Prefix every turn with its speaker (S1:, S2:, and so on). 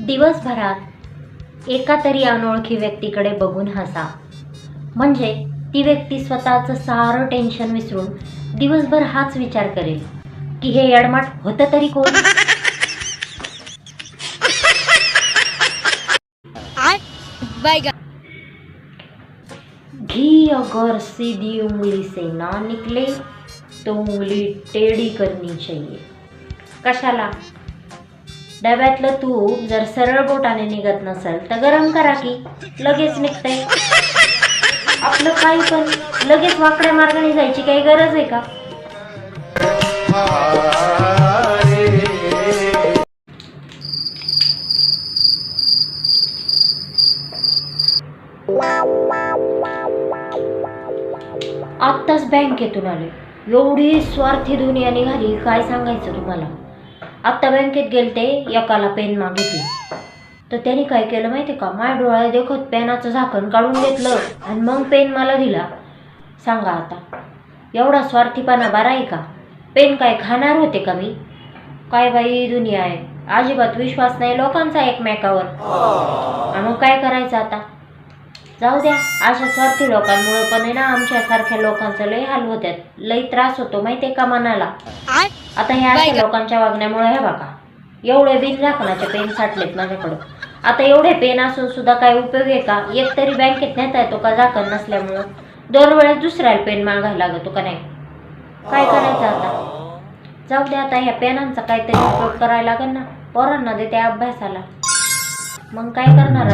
S1: दिवसभरात एका तरी अनोळखी व्यक्तीकडे बघून हसा. म्हणजे ती व्यक्ती स्वतःचं सारं टेन्शन विसरून दिवसभर हाच विचार करेल की हे यडमाट होतं तरी कोण? घी अगर सीधी उंगली से ना निकले तो उंगली टेढ़ी करनी चाहिए. कशाला? डब्यातलं तूप जर सरळ बोटाने निघत नसेल तर गरम करा की लगेच निघतंय. आपलं काही पण लगेच वाकड्या मार्गाने जायची काही गरज आहे का? आत्ताच बँकेतून आले एवढी स्वार्थी दुनिया निघाली काय सांगायचं तुम्हाला? आत्ता बँकेत गेलते एकाला पेन मागितली. तर त्याने काय केलं माहिती का? माझ्या डोळ्या देखत पेनाचं झाकण काढून घेतलं आणि मग पेन मला दिला. सांगा आता एवढा स्वार्थीपणा बरा आहे का? पेन काय खाणार होते का मी? काय बाई दुनिया आहे. अजिबात विश्वास नाही लोकांचा एकमेकावर. मग काय करायचं आता? जाऊ द्या अशा स्वार्थी लोकांमुळे पण आहे ना आमच्यासारख्या लोकांचं लय हाल होत्यात. लय त्रास होतो माहितीये का मनाला? आता ह्या अशा लोकांच्या वागण्यामुळे हे बघा. एवढे बिन झाकणाचे पेन साठलेत माझ्याकडं. आता एवढे पेन असून सुद्धा काय उपयोग आहे का? एक तरी बँकेत नेता येतो का? झाकण नसल्यामुळं. दरवेळेस दुसऱ्याला पेन मागायला लागतो का नाही? काय करायचं आता? जाऊ द्या आता ह्या पेनांचा काहीतरी उपयोग करायला लागेल ना. पोरांना देते अभ्यासाला. मग काय करणार?